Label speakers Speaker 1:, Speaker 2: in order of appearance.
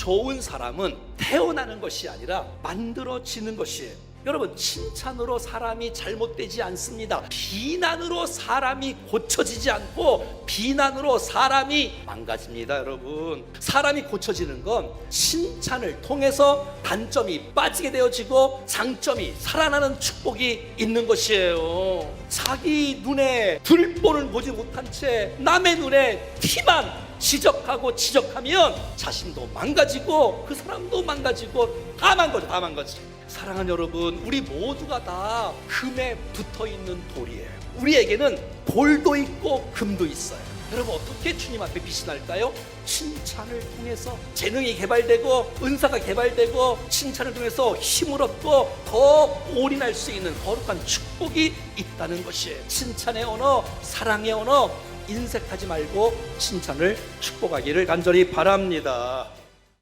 Speaker 1: 좋은 사람은 태어나는 것이 아니라 만들어지는 것이에요. 여러분 칭찬으로 사람이 잘못되지 않습니다. 비난으로 사람이 고쳐지지 않고 비난으로 사람이 망가집니다, 여러분. 사람이 고쳐지는 건 칭찬을 통해서 단점이 빠지게 되어지고 장점이 살아나는 축복이 있는 것이에요. 자기 눈에 들보를 보지 못한 채 남의 눈에 티만 지적하고 지적하면 자신도 망가지고 그 사람도 망가지고 다 망가져 다 망가져. 사랑하는 여러분 우리 모두가 다 금에 붙어 있는 돌이에요. 우리에게는 돌도 있고 금도 있어요. 여러분 어떻게 주님 앞에 빛이 날까요? 칭찬을 통해서 재능이 개발되고 은사가 개발되고 칭찬을 통해서 힘을 얻고 더 올인할 수 있는 거룩한 축복이 있다는 것이에요. 칭찬의 언어 사랑의 언어 인색하지 말고 칭찬을 축복하기를 간절히 바랍니다.